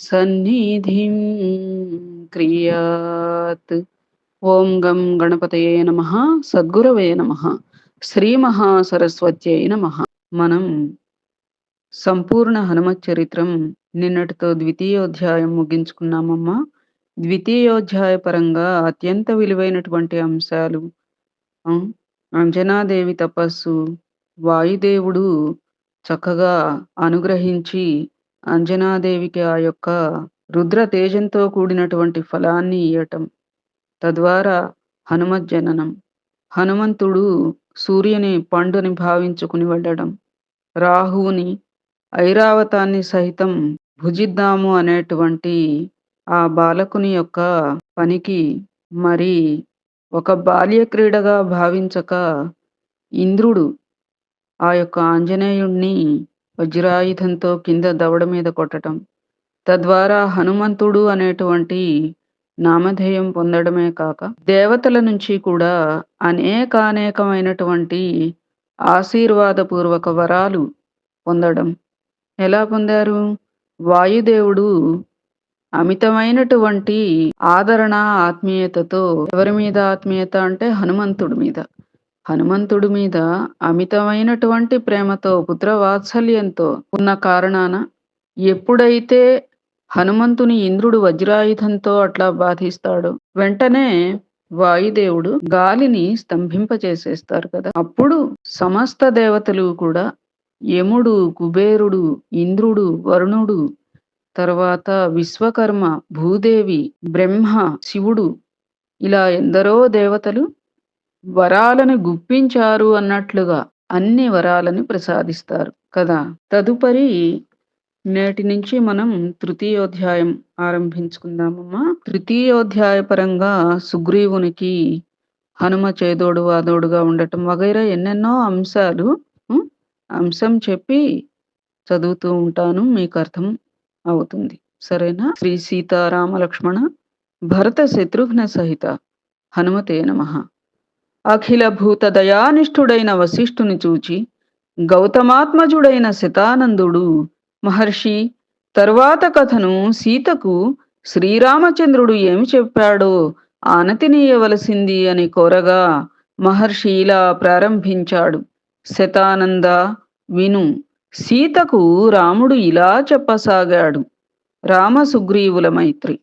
సన్నిధిం క్రియాత్. ఓం గం గణపతయే నమ. సద్గురవే నమ. శ్రీ మహాసరస్వత్యై నమ. మనం సంపూర్ణ హనుమత్ చరిత్రం నిన్నటితో ద్వితీయోధ్యాయం ముగించుకున్నామమ్మా. ద్వితీయోధ్యాయ పరంగా అత్యంత విలువైనటువంటి అంశాలు. అంజనాదేవి తపస్సు. వాయుదేవుడు చక్కగా అనుగ్రహించి అంజనాదేవికి ఆ యొక్క రుద్ర తేజంతో కూడినటువంటి ఫలాన్ని ఇయ్యటం. తద్వారా హనుమత్ జననం హనుమంతుడు సూర్యుని పండుని భావించుకుని వెళ్ళడం. రాహువుని ఐరావతాన్ని సహితం భుజిద్దాము అనేటువంటి ఆ బాలకుని యొక్క పనికి మరి ఒక బాల్య క్రీడగా భావించక ఇంద్రుడు ఆ యొక్క ఆంజనేయుణ్ణి వజ్రాయుధంతో కింద దవడ మీద కొట్టడం తద్వారా హనుమంతుడు అనేటువంటి నామధేయం పొందడమే కాక దేవతల నుంచి కూడా అనేకానేకమైనటువంటి ఆశీర్వాదపూర్వక వరాలు పొందడం. ఎలా పొందారు? వాయుదేవుడు అమితమైనటువంటి ఆదరణ ఆత్మీయతతో ఎవరి మీద ఆత్మీయత అంటే హనుమంతుడి మీద. హనుమంతుడి మీద అమితమైనటువంటి ప్రేమతో పుత్రవాత్సల్యంతో ఉన్న కారణాన ఎప్పుడైతే హనుమంతుని ఇంద్రుడు వజ్రాయుధంతో అట్లా బాధిస్తాడు వెంటనే వాయుదేవుడు గాలిని స్తంభింపచేసేస్తారు కదా. అప్పుడు సమస్త దేవతలు కూడా యముడు కుబేరుడు ఇంద్రుడు వరుణుడు తర్వాత విశ్వకర్మ భూదేవి బ్రహ్మ శివుడు ఇలా ఎందరో దేవతలు వరాలను గుప్పించారు అన్నట్లుగా అన్ని వరాలను ప్రసాదిస్తారు కదా? తదుపరి నేటి నుంచి మనం తృతీయోధ్యాయం ఆరంభించుకుందామమ్మా. తృతీయోధ్యాయ పరంగా సుగ్రీవునికి హనుమ చేదోడు వాదోడుగా ఉండటం వగైరా ఎన్నెన్నో అంశాలు అంశం చెప్పి చదువుతూ ఉంటాను మీకు అర్థం అవుతుంది. సరేనా? శ్రీ సీతారామ లక్ష్మణ భరత శత్రుఘ్న సహిత హనుమతే నమ. అఖిల భూత దయానిష్ఠుడైన వశిష్ఠుని చూచి గౌతమాత్మజుడైన శతానందుడు. మహర్షి తర్వాత కథను సీతకు శ్రీరామచంద్రుడు ఏమి చెప్పాడో ఆనతినీయవలసింది అని కోరగా మహర్షి ఇలా ప్రారంభించాడు. శతానంద విను సీతకు రాముడు ఇలా చెప్పసాగాడు. రామ సుగ్రీవుల మైత్రి.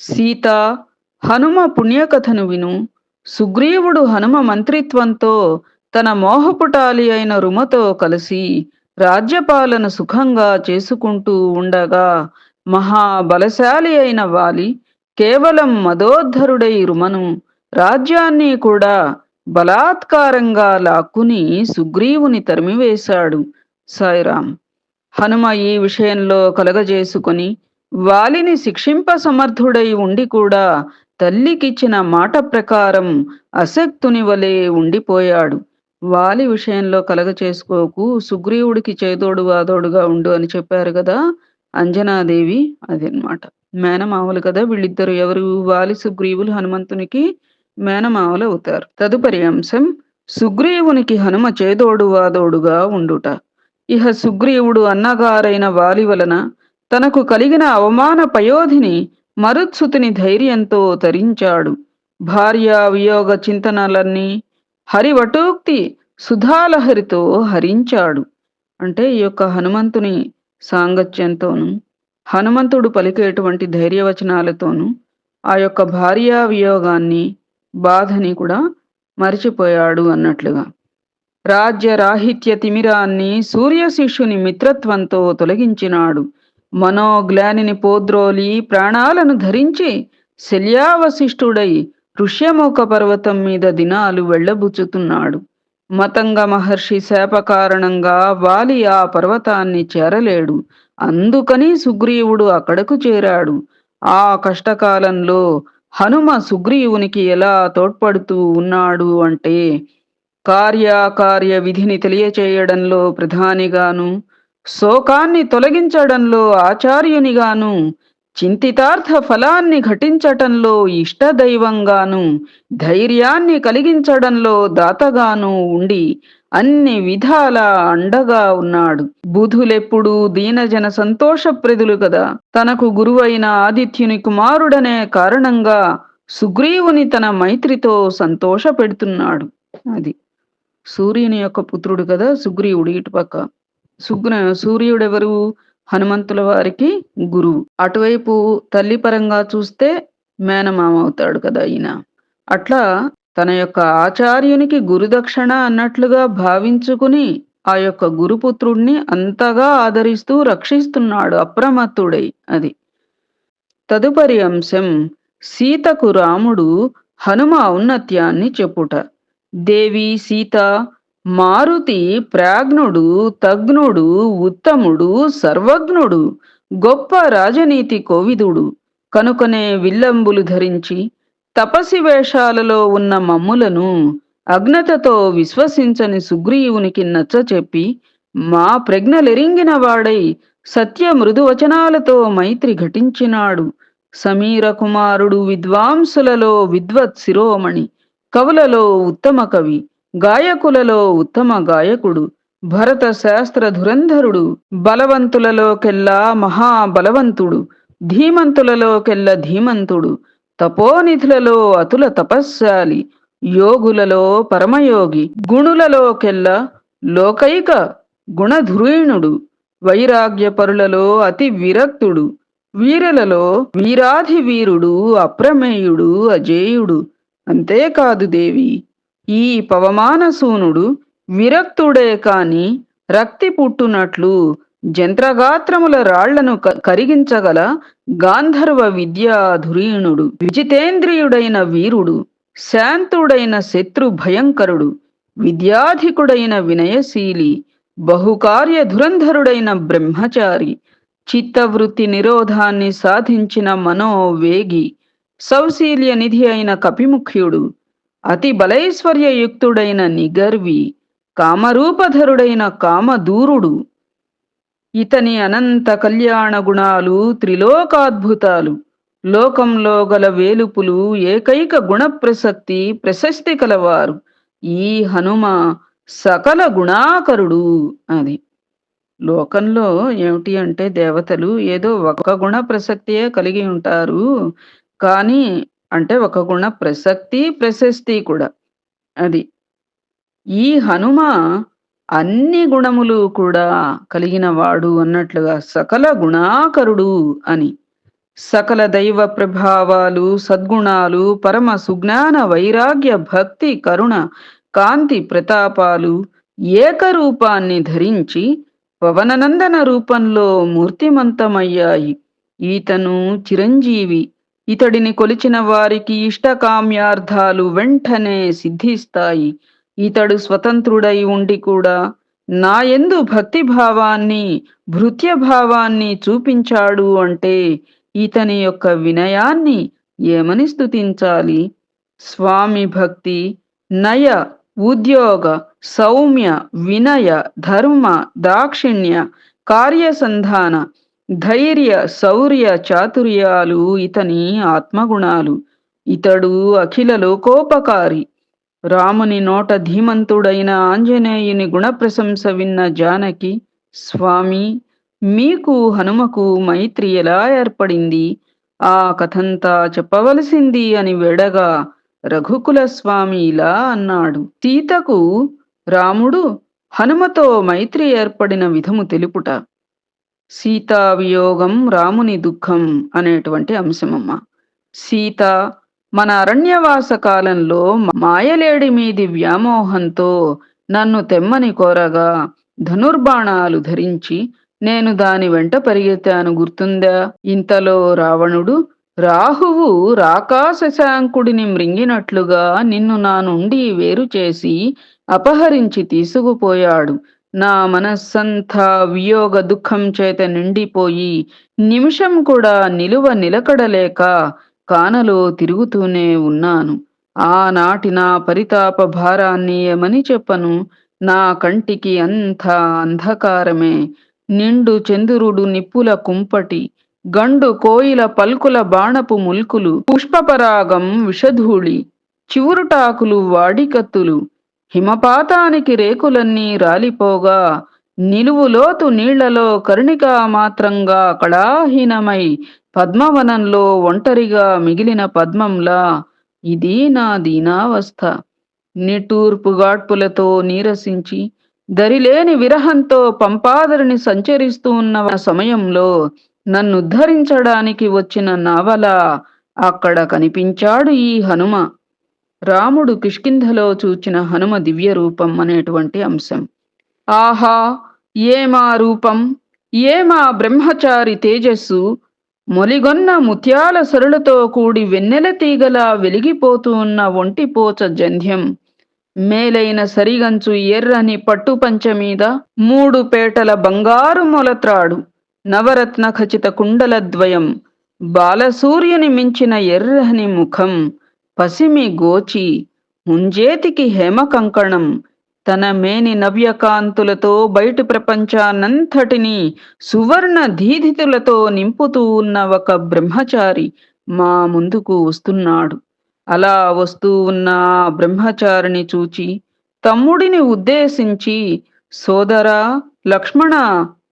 సీత హనుమ పుణ్యకథను విను సుగ్రీవుడు హనుమ మంత్రిత్వంతో తన మోహపుటాలి అయిన రుమతో కలిసి రాజ్యపాలన సుఖంగా చేసుకుంటూ ఉండగా మహాబలశాలి అయిన వాలి కేవలం మదోద్ధరుడై రుమను రాజ్యాన్ని కూడా బలాత్కారంగా లాక్కుని సుగ్రీవుని తరిమివేశాడు సాయిరాం. హనుమ ఈ విషయంలో కలగజేసుకుని వాలిని శిక్షింప సమర్థుడై ఉండి కూడా తల్లికిచ్చిన మాట ప్రకారం అసక్తుని వలె ఉండిపోయాడు. వాలి విషయంలో కలగ చేసుకోకు సుగ్రీవుడికి చేదోడు వాదోడుగా ఉండు అని చెప్పారు కదా అంజనాదేవి అదనమాట మేనమావలు కదా వీళ్ళిద్దరు ఎవరు? వాలి సుగ్రీవులు హనుమంతునికి మేనమావలు అవుతారు. తదుపరి అంశం సుగ్రీవునికి హనుమ చేదోడు వాదోడుగా ఉండుట. ఇహ సుగ్రీవుడు అన్నగారైన వాలి వలన తనకు కలిగిన అవమాన పయోధిని మరుత్సుతుని ధైర్యంతో తరించాడు భార్యా వియోగ చింతనలన్నీ హరివటోక్తి సుధాలహరితో హరించాడు. అంటే ఈ యొక్క హనుమంతుని సాంగత్యంతోను హనుమంతుడు పలికేటువంటి ధైర్యవచనాలతోనూ ఆ యొక్క భార్యా వియోగాన్ని బాధని కూడా మరిచిపోయాడు అన్నట్లుగా. రాజ్య రాహిత్య తిమిరాన్ని సూర్య శిష్యుని మిత్రత్వంతో తొలగించినాడు. మనోగ్లానిని పోద్రోలి ప్రాణాలను ధరించి శల్యావశిష్ఠుడై ఋష్యముఖ పర్వతం మీద దినాలు వెళ్ళబుచ్చుతున్నాడు. మతంగ మహర్షి శాప కారణంగా వాలి ఆ పర్వతాన్ని చేరలేడు. అందుకని సుగ్రీవుడు అక్కడకు చేరాడు. ఆ కష్టకాలంలో హనుమ సుగ్రీవునికి ఎలా తోడ్పడుతూ ఉన్నాడు అంటే కార్యకార్య విధిని తెలియచేయడంలో ప్రధానిగాను శోకాన్ని తొలగించడంలో ఆచార్యునిగాను చింతితార్థ ఫలాన్ని ఘటించటంలో ఇష్టదైవంగాను ధైర్యాన్ని కలిగించడంలో దాతగాను ఉండి అన్ని విధాల అండగా ఉన్నాడు. బుధులెప్పుడూ దీనజన సంతోషప్రదులు కదా. తనకు గురువైన ఆదిత్యుని కుమారుడనే కారణంగా సుగ్రీవుని తన మైత్రితో సంతోష పెడుతున్నాడు అది సూర్యుని యొక్క పుత్రుడు కదా సుగ్రీవుడు ఇటుపక్క. సుగ్న సూర్యుడెవరు? హనుమంతుల వారికి గురువు. అటువైపు తల్లి పరంగా చూస్తే మేనమామ అవుతాడు కదా ఈయన. అట్లా తన యొక్క ఆచార్యునికి గురుదక్షిణ అన్నట్లుగా భావించుకుని ఆ యొక్క గురుపుత్రుడిని అంతగా ఆదరిస్తూ రక్షిస్తున్నాడు అప్రమత్తుడై అది. తదుపరి అంశం సీతకు రాముడు హనుమ ఔన్నత్యాన్ని చెప్పుట. దేవి సీత మారుతి ప్రాజ్ఞుడు తగ్నుడు ఉత్తముడు సర్వజ్ఞుడు గొప్ప రాజనీతి కోవిదుడు. కనుకనే విల్లంబులు ధరించి తపసి వేషాలలో ఉన్న మమ్ములను అజ్ఞతతో విశ్వసించని సుగ్రీవునికి నచ్చ చెప్పి మా ప్రజ్ఞలెరింగిన వాడై సత్య మృదువచనాలతో మైత్రి ఘటించినాడు. సమీర కుమారుడు విద్వాంసులలో విద్వత్ శిరోమణి కవులలో ఉత్తమ కవి. గాయకులలో ఉత్తమ గాయకుడు భరత శాస్త్ర ధురంధరుడు బలవంతులలోకెల్లా మహాబలవంతుడు ధీమంతులలోకెల్ల ధీమంతుడు తపోనిధులలో అతుల తపస్శాలి యోగులలో పరమయోగి గుణులలోకెల్లా లోకైక గుణధురీణుడు వైరాగ్యపరులలో అతి విరక్తుడు వీరులలో వీరాధి వీరుడు అప్రమేయుడు అజేయుడు అంతేకాదు దేవి. ఈ పవమానసూనుడు విరక్తుడే కాని రక్తి పుట్టునట్లు జంత్రగాత్రముల రాళ్ళను కరిగించగల గాంధర్వ విద్యాధురీణుడు విజితేంద్రియుడైన వీరుడు శాంతుడైన శత్రు భయంకరుడు విద్యాధికుడైన వినయశీలి బహుకార్య ధురంధరుడైన బ్రహ్మచారి చిత్తవృత్తి నిరోధాన్ని సాధించిన మనోవేగి సౌశీల్య నిధి అయిన కపిముఖ్యుడు అతి బలైశ్వర్యయుక్తుడైన నిగర్వి కామరూపధరుడైన కామదూరుడు ఇతని అనంత కళ్యాణ గుణాలు త్రిలోకాద్భుతాలు. లోకంలో గల వేలుపులు ఏకైక గుణప్రసక్తి ప్రశస్తి కలవారు. ఈ హనుమ సకల గుణాకరుడు అది. లోకంలో ఏమిటి అంటే దేవతలు ఏదో ఒక గుణ ప్రసక్తియే కలిగి ఉంటారు. కానీ అంటే ఒక గుణ ప్రసక్తి ప్రశస్తి కూడా. అది. ఈ హనుమ అన్ని గుణములు కూడా కలిగిన వాడు అన్నట్లుగా సకల గుణాకరుడు అని. సకల దైవ ప్రభావాలు సద్గుణాలు పరమ సుజ్ఞాన వైరాగ్య భక్తి కరుణ కాంతి ప్రతాపాలు ఏకరూపాన్ని ధరించి పవననందన రూపంలో మూర్తిమంతమయ్యాయి. ఈతను చిరంజీవి ఇతడిని కొలిచిన వారికి ఇష్టకామ్యార్థాలు వెంటనే సిద్ధిస్తాయి. ఇతడు స్వతంత్రుడై ఉండి కూడా నా ఎందు భక్తి భావాన్ని భృత్య భావాన్ని చూపించాడు అంటే ఇతని యొక్క వినయాన్ని ఏమని స్థుతించాలి స్వామి భక్తి నయ ఉద్యోగ సౌమ్య వినయ ధర్మ దాక్షిణ్య కార్యసంధాన ధైర్య శౌర్య చాతుర్యాలు ఇతని ఆత్మగుణాలు. ఇతడు అఖిల లోకోపకారి. రాముని నోట ధీమంతుడైన ఆంజనేయుని గుణప్రశంస విన్న జానకి స్వామి మీకు హనుమకు మైత్రి ఎలా ఏర్పడింది? ఆ కథంతా చెప్పవలసింది అని వెడగా రఘుకుల స్వామి ఇలా అన్నాడు. సీతకు రాముడు హనుమతో మైత్రి ఏర్పడిన విధము తెలుపుట. సీతావియోగం రాముని దుఃఖం అనేటువంటి అంశమమ్మ. సీత మన అరణ్యవాస కాలంలో మాయలేడి మీది వ్యామోహంతో నన్ను తెమ్మని కోరగా ధనుర్బాణాలు ధరించి నేను దాని వెంట పరిగెత్తాను గుర్తుందా? ఇంతలో రావణుడు రాహువు రాకాశశాంకుడిని మృంగినట్లుగా నిన్ను నా నుండి వేరు చేసి అపహరించి తీసుకుపోయాడు. నా మనస్సంతా వియోగ దుఃఖం చేత నిండిపోయి నిమిషం కూడా నిలువ నిలకడలేక కానలో తిరుగుతూనే ఉన్నాను. ఆనాటి నా పరితాప భారాన్ని ఏమని చెప్పను. నా కంటికి అంతా అంధకారమే. నిండు చంద్రుడు నిప్పుల కుంపటి గండు కోయిల పల్కుల బాణపు ముల్కులు పుష్పపరాగం విషధూళి చివురుటాకులు వాడికత్తులు హిమపాతానికి రేకులన్నీ రాలిపోగా నిలువులోతు నీళ్ళలో కరుణికా మాత్రంగా కళాహీనమై పద్మవనంలో ఒంటరిగా మిగిలిన పద్మంలా ఇది నా దీనావస్థ. నిట్టూర్పుగాడ్పులతో నీరసించి దరిలేని విరహంతో పంపాదరిని సంచరిస్తూ ఉన్న సమయంలో నన్నుద్ధరించడానికి వచ్చిన నావల అక్కడ కనిపించాడు ఈ హనుమ. రాముడు కిష్కింధలో చూచిన హనుమ దివ్య రూపం అనేటువంటి అంశం. ఆహా ఏమా రూపం? ఏమా బ్రహ్మచారి తేజస్సు? మొలిగొన్న ముత్యాల సరులతో కూడి వెన్నెల తీగలా వెలిగిపోతూ ఉన్న ఒంటిపోచ జంధ్యం. మేలైన సరిగంచు ఎర్రని పట్టు మీద మూడు పేటల బంగారు మొలత్రాడు. నవరత్న ఖచిత కుండలద్వయం బాలసూర్యుని మించిన ఎర్రని ముఖం. పసిమి గోచి ముంజేతికి హేమ కంకణం తన మేని నవ్యకాంతులతో బయటి ప్రపంచానంతటిని సువర్ణ దీధితులతో నింపుతూ ఉన్న ఒక బ్రహ్మచారి మా ముందుకు వస్తున్నాడు. అలా వస్తూ ఉన్న బ్రహ్మచారిని చూచి తమ్ముడిని ఉద్దేశించి సోదరా లక్ష్మణ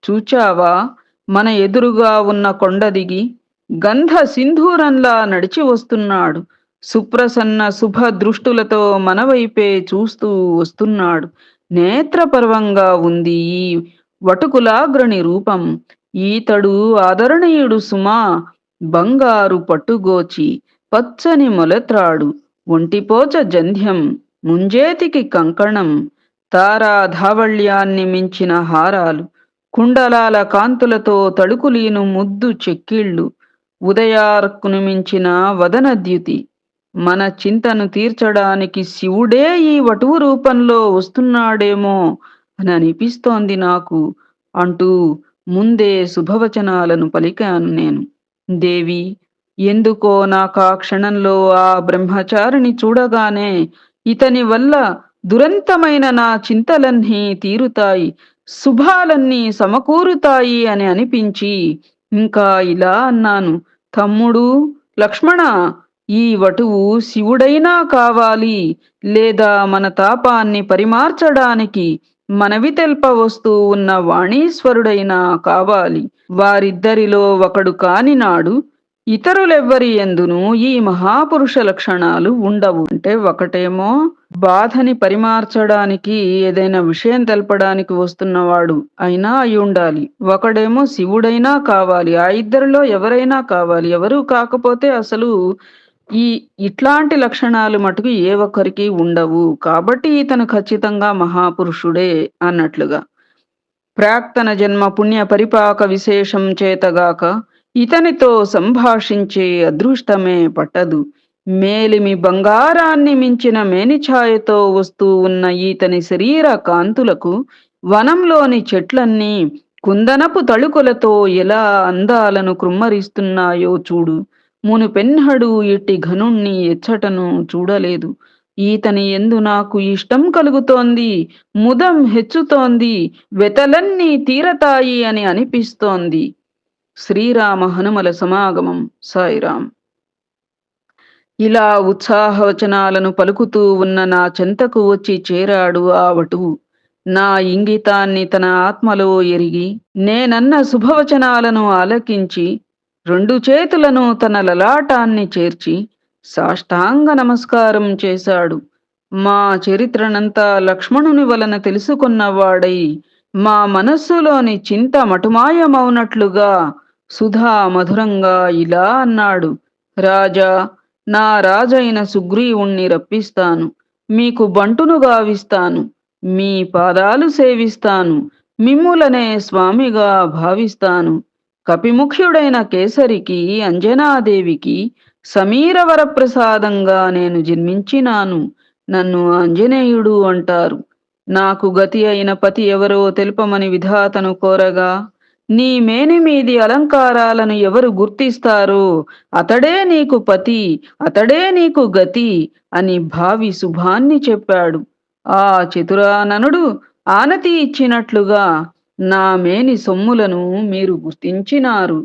చూచావా? మన ఎదురుగా ఉన్న కొండ దిగి గంధ సింధూరంలా నడిచి వస్తున్నాడు. సుప్రసన్న శుభ దృష్టులతో మనవైపే చూస్తూ వస్తున్నాడు. నేత్రపర్వంగా ఉంది ఈ వటుకులాగ్రని రూపం. ఈతడు ఆదరణీయుడు సుమా. బంగారు పట్టుగోచి పచ్చని మొలత్రాడు. ఒంటిపోచ జంధ్యం ముంజేతికి కంకణం. తారా ధావళ్యాన్ని మించిన హారాలు. కుండలాల కాంతులతో తడుకులీను ముద్దు చెక్కిళ్ళు. ఉదయార్కును మించిన వదనద్యుతి మన చింతను తీర్చడానికి శివుడే ఈ వటువు రూపంలో వస్తున్నాడేమో అని అనిపిస్తోంది నాకు. అంటూ ముందే శుభవచనాలను పలికాను నేను. దేవి ఎందుకో నాకు ఆ క్షణంలో ఆ బ్రహ్మచారిని చూడగానే ఇతని వల్ల దురంతమైన నా చింతలన్నీ తీరుతాయి శుభాలన్నీ సమకూరుతాయి అని అనిపించి ఇంకా ఇలా అన్నాను. తమ్ముడు లక్ష్మణ ఈ వటువు శివుడైనా కావాలి లేదా మన తాపాన్ని పరిమార్చడానికి మనవి తెల్పవస్తూ ఉన్న వాణీశ్వరుడైనా కావాలి. వారిద్దరిలో ఒకడు కాని నాడు ఇతరులెవ్వరి ఎందును ఈ మహాపురుష లక్షణాలు ఉండవు. అంటే ఒకటేమో బాధని పరిమార్చడానికి ఏదైనా విషయం తెలపడానికి వస్తున్నవాడు అయినా అయి ఉండాలి. ఒకడేమో శివుడైనా కావాలి ఆ ఇద్దరిలో ఎవరైనా కావాలి. ఎవరు కాకపోతే అసలు ఈ ఇట్లాంటి లక్షణాలు మటుకు ఏ ఒక్కరికి ఉండవు. కాబట్టి ఇతను ఖచ్చితంగా మహాపురుషుడే అన్నట్లుగా. ప్రాక్తన జన్మ పుణ్య పరిపాక విశేషం చేతగాక ఇతనితో సంభాషించే అదృష్టమే పట్టదు. మేలిమి బంగారాన్ని మించిన మేనిఛాయతో వస్తూ ఉన్న ఈతని శరీర కాంతులకు వనంలోని చెట్లన్నీ కుందనపు తళుకులతో ఎలా అందాలను కృమ్మరిస్తున్నాయో చూడు. మునుపెన్నడు ఇట్టి ఘనుణ్ణి ఎచ్చటను చూడలేదు. ఈతని ఎందు నాకు ఇష్టం కలుగుతోంది ముదం హెచ్చుతోంది వెతలన్నీ తీరతాయి అని అనిపిస్తోంది. శ్రీరామ హనుమల సమాగమం సాయిరాం. ఇలా ఉత్సాహవచనాలను పలుకుతూ ఉన్న నా చెంతకు వచ్చి చేరాడు ఆవటు నా ఇంగితాన్ని తన ఆత్మలో ఎరిగి నేనన్న శుభవచనాలను ఆలకించి రెండు చేతులను తన లలాటాన్ని చేర్చి సాష్టాంగ నమస్కారం చేశాడు. మా చరిత్రనంతా లక్ష్మణుని వలన తెలుసుకున్నవాడై మా మనస్సులోని చింత మటుమాయమవునట్లుగా సుధా మధురంగా ఇలా అన్నాడు. రాజా నా రాజైన సుగ్రీవుణ్ణి రప్పిస్తాను. మీకు బంటును గావిస్తాను. మీ పాదాలు సేవిస్తాను. మిమ్ములనే స్వామిగా భావిస్తాను. కపిముఖ్యుడైన కేసరికి అంజనాదేవికి సమీరవరప్రసాదంగా నేను జన్మించినాను. నన్ను ఆంజనేయుడు అంటారు. నాకు గతి అయిన పతి ఎవరో తెలుపమని విధాతను కోరగా నీ మేనిమీది అలంకారాలను ఎవరు గుర్తిస్తారో అతడే నీకు పతి అతడే నీకు గతి అని భావి శుభాన్ని చెప్పాడు. ఆ చతురాననుడు ఆనతి ఇచ్చినట్లుగా నా మేని సొమ్ములను మీరు గుర్తించినారు.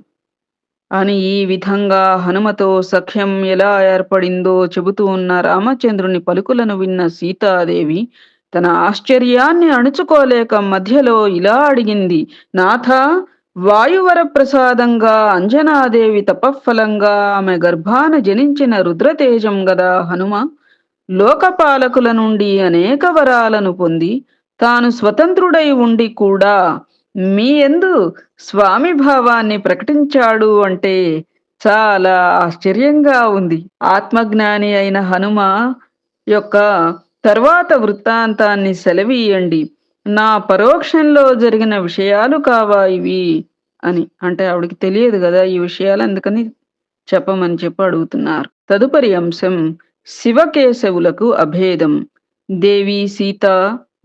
అని ఈ విధంగా హనుమతో సఖ్యం ఎలా ఏర్పడిందో చెబుతూ ఉన్న రామచంద్రుని పలుకులను విన్న సీతాదేవి తన ఆశ్చర్యాన్ని అణుచుకోలేక మధ్యలో ఇలా అడిగింది నాథ వాయువర ప్రసాదంగా అంజనాదేవి తపఫలంగా ఆమె గర్భాన జనించిన రుద్రతేజం గదా హనుమ? లోకపాలకుల నుండి అనేక వరాలను పొంది తాను స్వతంత్రుడై ఉండి కూడా మీ ఎందు స్వామి భావాన్ని ప్రకటించాడు అంటే చాలా ఆశ్చర్యంగా ఉంది. ఆత్మజ్ఞాని అయిన హనుమ యొక్క తర్వాత వృత్తాంతాన్ని సెలవీయండి. నా పరోక్షంలో జరిగిన విషయాలు కావా ఇవి అని. అంటే ఆవిడకి తెలియదు కదా ఈ విషయాలు అందుకని చెప్పమని చెప్పి అడుగుతున్నారు. తదుపరి అంశం శివకేశవులకు అభేదం. దేవి సీత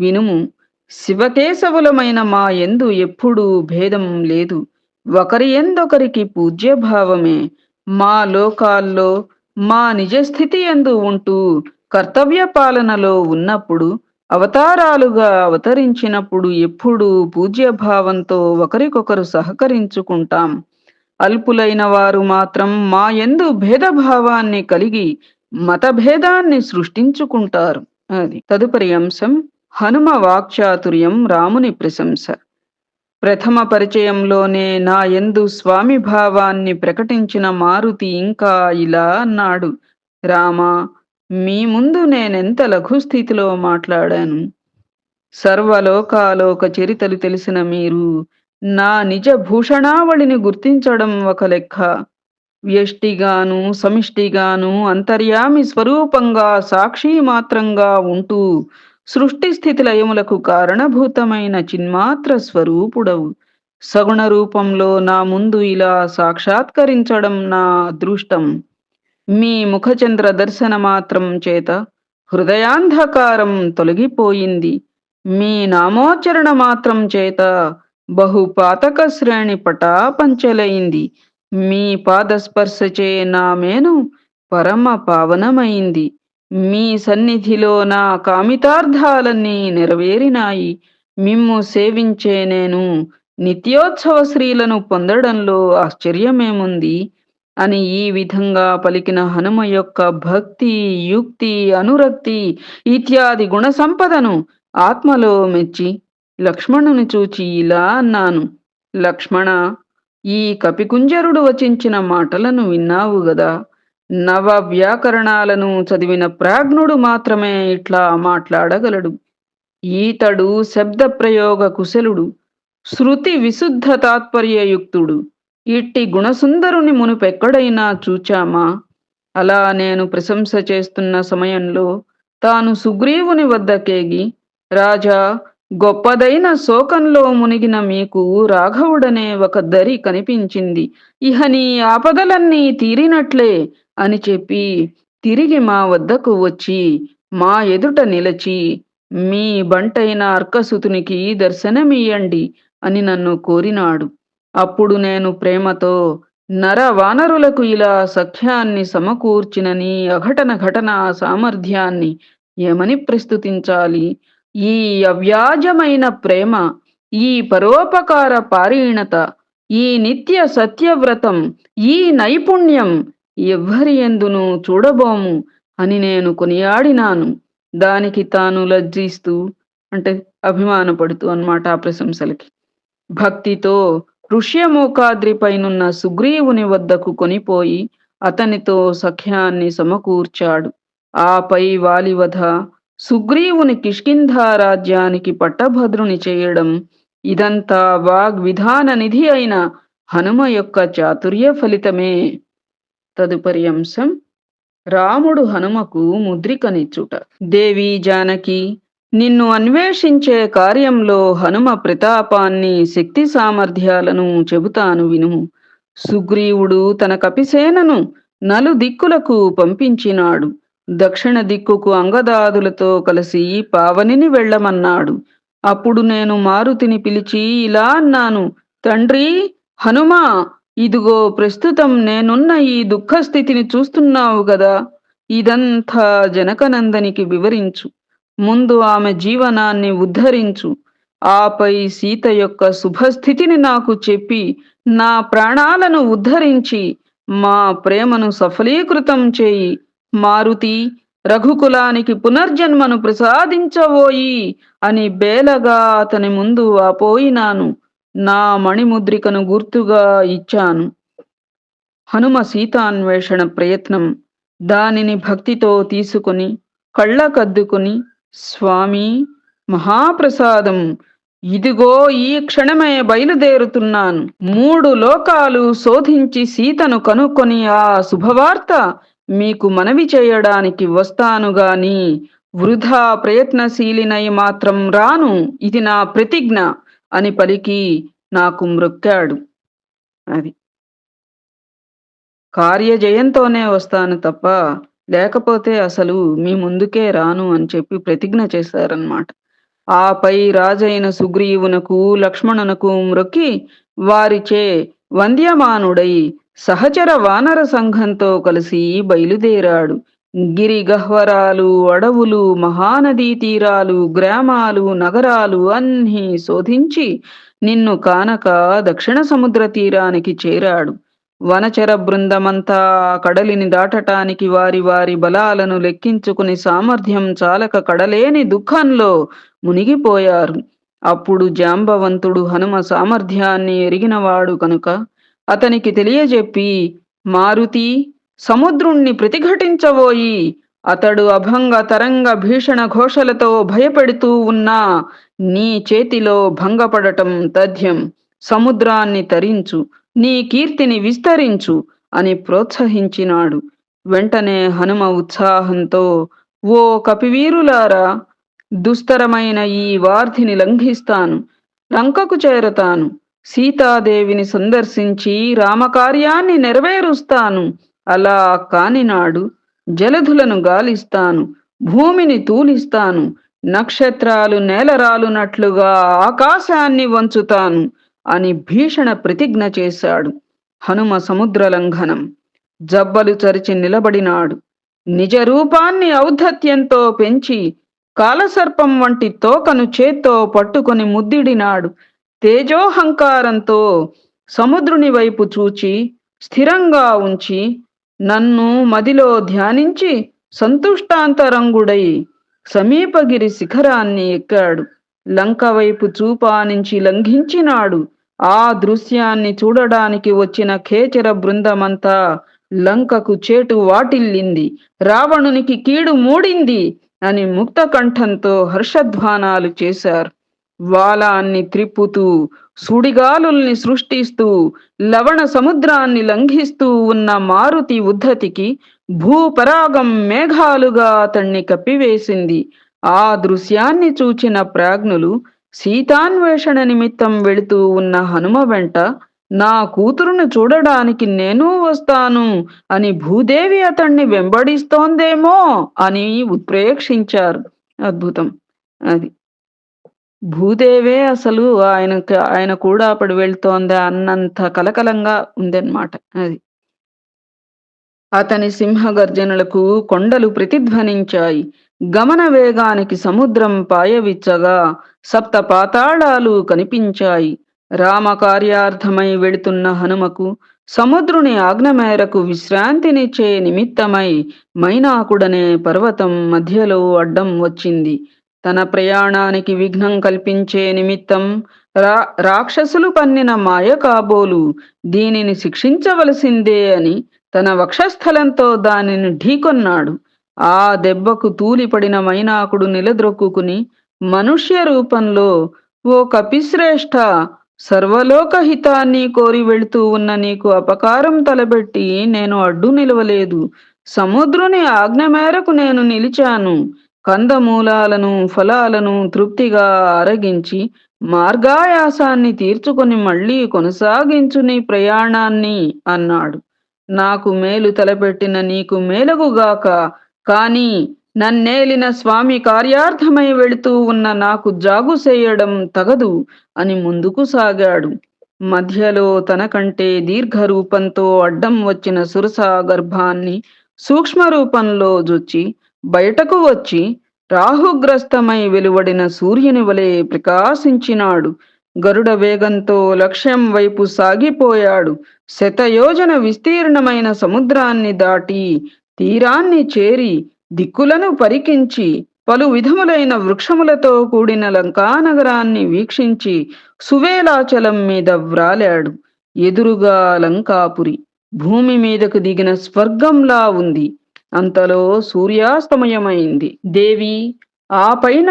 వినుము. శివకేశవులమైన మా ఎందు ఎప్పుడూ భేదం లేదు. ఒకరి ఎందొకరికి పూజ్యభావమే. మా లోకాల్లో మా నిజస్థితి ఎందు ఉంటూ కర్తవ్య పాలనలో ఉన్నప్పుడు అవతారాలుగా అవతరించినప్పుడు ఎప్పుడూ పూజ్యభావంతో ఒకరికొకరు సహకరించుకుంటాం. అల్పులైన వారు మాత్రం మా ఎందు భేదభావాన్ని కలిగి మతభేదాన్ని సృష్టించుకుంటారు. అది తదుపరి అంశం. హనుమ వాక్చాతుర్యం రాముని ప్రశంస. ప్రథమ పరిచయంలోనే నా ఎందు స్వామి భావాన్ని ప్రకటించిన మారుతి ఇంకా ఇలా అన్నాడు. రామా మీ ముందు నేనెంత లఘుస్థితిలో మాట్లాడాను? సర్వలోకాలోక చరితలు తెలిసిన మీరు నా నిజ భూషణావళిని గుర్తించడం ఒక లెక్క. వ్యష్టిగాను సమిష్టిగాను అంతర్యామి స్వరూపంగా సాక్షి మాత్రంగా ఉంటూ సృష్టి స్థితి లయములకు కారణభూతమైన చిన్మాత్ర స్వరూపుడవు. సగుణ రూపంలో నా ముందు ఇలా సాక్షాత్కరించడం నా అదృష్టం. మీ ముఖచంద్ర దర్శన మాత్రం చేత హృదయాంధకారం తొలగిపోయింది. మీ నామోచ్చరణ మాత్రం చేత బహు పాతక శ్రేణి పటాపంచలైంది. మీ పాదస్పర్శచే నా మేను పరమ పావనమైంది. మీ సన్నిధిలో నా కామితార్థాలన్నీ నెరవేరినాయి. మిమ్ము సేవించే నేను నిత్యోత్సవ శ్రీలను పొందడంలో ఆశ్చర్యమేముంది? అని ఈ విధంగా పలికిన హనుమ యొక్క భక్తి యుక్తి అనురక్తి ఇత్యాది గుణ సంపదను ఆత్మలో మెచ్చి లక్ష్మణుని చూచి ఇలా అన్నాను. లక్ష్మణ ఈ కపికుంజరుడు వచించిన మాటలను విన్నావు గదా? నవ వ్యాకరణాలను చదివిన ప్రాజ్ఞుడు మాత్రమే ఇట్లా మాట్లాడగలడు. ఈతడు శబ్ద ప్రయోగ కుశలుడు శృతి విశుద్ధ తాత్పర్యయుక్తుడు. ఇట్టి గుణసుందరుని మునుపెక్కడైనా చూచామా? అలా నేను ప్రశంస చేస్తున్న సమయంలో తాను సుగ్రీవుని వద్దకేగి రాజా గొప్పదైన శోకంలో మునిగిన మీకు రాఘవుడనే ఒక దరి కనిపించింది. ఇహ నీ ఆపదలన్నీ తీరినట్లే అని చెప్పి తిరిగి మా వద్దకు వచ్చి మా ఎదుట నిలచి మీ బంటైన అర్కసుతునికి దర్శనమియ్యండి అని నన్ను కోరినాడు. అప్పుడు నేను ప్రేమతో నర వానరులకు ఇలా సఖ్యాన్ని సమకూర్చినని అఘటన ఘటన సామర్థ్యాన్ని ఏమని ప్రస్తుతించాలి? ఈ అవ్యాజమైన ప్రేమ ఈ పరోపకార పారీణత ఈ నిత్య సత్యవ్రతం ఈ నైపుణ్యం ఎవ్వరి ఎందును చూడబోము అని నేను కొనియాడినాను. దానికి తాను లజ్జిస్తూ అంటే అభిమానపడుతూ అన్నమాట ఆ ప్రశంసలకి. భక్తితో ఋష్యమూకాద్రిపైనున్న సుగ్రీవుని వద్దకు కొనిపోయి అతనితో సఖ్యాన్ని సమకూర్చాడు. ఆపై వాలివధ సుగ్రీవుని కిష్కింధా రాజ్యానికి పట్టభద్రుని చేయడం ఇదంతా వాగ్విధాన నిధి అయిన హనుమ యొక్క చాతుర్య ఫలితమే. తదుపరి అంశం రాముడు హనుమకు ముద్రికనిచ్చుట దేవి జానకి నిన్ను అన్వేషించే కార్యంలో హనుమ ప్రతాపాన్ని శక్తి సామర్థ్యాలను చెబుతాను వినుము సుగ్రీవుడు తన కపిసేనను నలు దిక్కులకు పంపించినాడు. దక్షిణ దిక్కుకు అంగదాదులతో కలిసి పావనిని వెళ్ళమన్నాడు. అప్పుడు నేను మారుతిని పిలిచి ఇలా అన్నాను తండ్రి హనుమా ఇదిగో ప్రస్తుతం నేనున్న ఈ దుఃఖస్థితిని చూస్తున్నావు కదా ఇదంతా జనకనందనికి వివరించు. ముందు ఆమె జీవనాన్ని ఉద్ధరించు. ఆపై సీత యొక్క శుభస్థితిని నాకు చెప్పి నా ప్రాణాలను ఉద్ధరించి మా ప్రేమను సఫలీకృతం చేయి. మారుతి రఘుకులానికి పునర్జన్మను ప్రసాదించబోయి అని బేలగా అతని ముందు ఆపోయినాను. నా మణిముద్రికను గుర్తుగా ఇచ్చాను. హనుమ సీతాన్వేషణ ప్రయత్నం దానిని భక్తితో తీసుకుని కళ్ళకద్దుకుని స్వామి మహాప్రసాదం. ఇదిగో ఈ క్షణమే బయలుదేరుతున్నాను. మూడు లోకాలు శోధించి సీతను కనుక్కొని ఆ శుభవార్త మీకు మనవి చేయడానికి వస్తాను గాని వృధా ప్రయత్నశీలినై మాత్రం రాను. ఇది నా ప్రతిజ్ఞ. అని పలికి నాకు మ్రొక్కాడు అది. కార్యజయంతోనే వస్తాను తప్ప లేకపోతే అసలు మీ ముందుకే రాను అని చెప్పి ప్రతిజ్ఞ చేశారన్నమాట. ఆపై రాజైన సుగ్రీవునకు లక్ష్మణునకు మ్రొక్కి వారిచే వంద్యమానుడై సహచర వానర సంఘంతో కలిసి బయలుదేరాడు. గిరి గహ్వరాలు అడవులు మహానదీ తీరాలు గ్రామాలు నగరాలు అన్నీ శోధించి నిన్ను కానక దక్షిణ సముద్ర తీరానికి చేరాడు. వనచర బృందమంతా కడలిని దాటటానికి వారి వారి బలాలను లెక్కించుకుని సామర్థ్యం చాలక కడలేని దుఃఖంలో మునిగిపోయారు. అప్పుడు జాంబవంతుడు హనుమ సామర్థ్యాన్ని ఎరిగినవాడు కనుక అతనికి తెలియజెప్పి మారుతి సముద్రుణ్ణి ప్రతిఘటించబోయి అతడు అభంగ తరంగ భీషణ ఘోషలతో భయపెడుతూ ఉన్నా నీ చేతిలో భంగపడటం తథ్యం. సముద్రాన్ని తరించు నీ కీర్తిని విస్తరించు అని ప్రోత్సహించినాడు. వెంటనే హనుమ ఉత్సాహంతో ఓ కపివీరులారా దుస్తరమైన ఈ వార్ధిని లంఘిస్తాను లంకకు చేరతాను. సీతాదేవిని సందర్శించి రామకార్యాన్ని నెరవేరుస్తాను. అలా కానినాడు. జలధులను గాలిస్తాను. భూమిని తూలిస్తాను. నక్షత్రాలు నేలరాలునట్లుగా ఆకాశాన్ని వంచుతాను అని భీషణ ప్రతిజ్ఞ చేశాడు. హనుమ సముద్ర లంఘనం జబ్బలు చరిచి నిలబడినాడు. నిజ రూపాన్ని ఔద్ధత్యంతో పెంచి కాలసర్పం వంటి తోకను చేత్తో పట్టుకొని ముద్దిడినాడు. తేజోహంకారంతో సముద్రుని వైపు చూచి స్థిరంగా ఉంచి నన్ను మదిలో ధ్యానించి సంతుష్టాంతరంగుడై సమీపగిరి శిఖరాన్ని ఎక్కాడు. లంక వైపు చూపానించి లంఘించినాడు. ఆ దృశ్యాన్ని చూడడానికి వచ్చిన ఖేచర బృందమంతా లంకకు చేటు వాటిల్లింది. రావణునికి కీడు మూడింది అని ముక్త కంఠంతో హర్షధ్వానాలు చేశారు. వాలాన్ని త్రిప్పుతూ సుడిగాలుల్ని సృష్టిస్తూ లవణ సముద్రాన్ని లంఘిస్తూ ఉన్న మారుతి ఉద్ధతికి భూపరాగం మేఘాలుగా అతణ్ణి కప్పివేసింది. ఆ దృశ్యాన్ని చూచిన ప్రాజ్ఞులు సీతాన్వేషణ నిమిత్తం వెళుతూ ఉన్న హనుమ వెంట నా కూతురును చూడడానికి నేను వస్తాను అని భూదేవి అతన్ని వెంబడిస్తోందేమో అని ఉత్ప్రేక్షించారు. అద్భుతం. అది. భూదేవే అసలు ఆయనకు ఆయన కూడా అప్పుడు వెళ్తోందా అన్నంత కలకలంగా ఉందన్నమాట అది. అతని సింహగర్జనలకు కొండలు ప్రతిధ్వనించాయి. గమన వేగానికి సముద్రం పాయవిచ్చగా సప్త పాతాళాలు కనిపించాయి. రామకార్యార్థమై వెళుతున్న హనుమకు సముద్రుని ఆజ్ఞ మేరకు విశ్రాంతినిచ్చే నిమిత్తమై మైనాకుడనే పర్వతం మధ్యలో అడ్డం వచ్చింది. తన ప్రయాణానికి విఘ్నం కల్పించే నిమిత్తం రా రాక్షసులు పన్నిన మాయ కాబోలు దీనిని శిక్షించవలసిందే అని తన వక్షస్థలంతో దానిని ఢీకొన్నాడు. ఆ దెబ్బకు తూలిపడిన మైనాకుడు నిలద్రొక్కుకుని మనుష్య రూపంలో ఓ కపిశ్రేష్ఠ సర్వలోకహితాన్ని కోరి వెళుతూ ఉన్న నీకు అపకారం తలబెట్టి నేను అడ్డు నిలవలేదు. సముద్రుని ఆజ్ఞ మేరకు నేను నిలిచాను. కందమూలాలను ఫలాలను తృప్తిగా ఆరగించి మార్గాయాసాన్ని తీర్చుకొని మళ్ళీ కొనసాగించు నీ ప్రయాణాన్ని అన్నాడు. నాకు మేలు తలపెట్టిన నీకు మేలగుగాక కానీ నన్నేలిన స్వామి కార్యార్థమై వెళుతూ ఉన్న నాకు జాగు చేయడం తగదు అని ముందుకు సాగాడు. మధ్యలో తనకంటే దీర్ఘరూపంతో అడ్డం వచ్చిన సురసా గర్భాన్ని సూక్ష్మ రూపంలో జొచ్చి బయటకు వచ్చి రాహుగ్రస్తమై వెలువడిన సూర్యుని వలె ప్రకాశించినాడు. గరుడ వేగంతో లక్ష్యం వైపు సాగిపోయాడు. శతయోజన విస్తీర్ణమైన సముద్రాన్ని దాటి తీరాన్ని చేరి దిక్కులను పరికించి పలు విధములైన వృక్షములతో కూడిన లంకానగరాన్ని వీక్షించి సువేలాచలం మీద వ్రాలాడు. ఎదురుగా లంకాపురి. భూమి మీదకు దిగిన స్వర్గంలా ఉంది. అంతలో సూర్యాస్తమయమైంది. దేవి ఆ పైన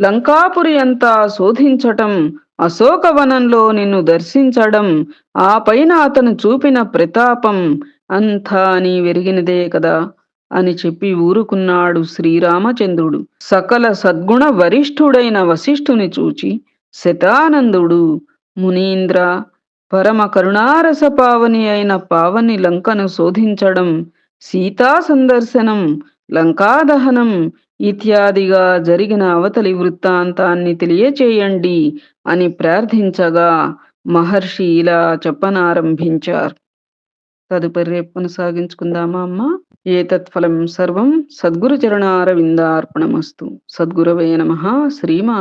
లంకాపురి అంతా శోధించటం అశోకవనంలో నిన్ను దర్శించడం ఆ పైన అతను చూపిన ప్రతాపం అంతా నీ వెరిగినదే కదా అని చెప్పి ఊరుకున్నాడు శ్రీరామచంద్రుడు. సకల సద్గుణ వరిష్ఠుడైన వశిష్ఠుని చూచి శతానందుడు మునీంద్ర పరమ కరుణారస పావని అయిన పావని లంకను శోధించడం సీతా సందర్శనం లంకాదహనం ఇత్యాదిగా జరిగిన అవతలి వృత్తాంతాన్ని తెలియచేయండి అని ప్రార్థించగా మహర్షి ఇలా చెప్పనారంభించారు. తదుపరి రేపు కొనసాగించుకుందామా అమ్మ? తత్ఫలం సర్వం సద్గురు చరణారవిందార్పణమస్తు సద్గురవే నమ. శ్రీమా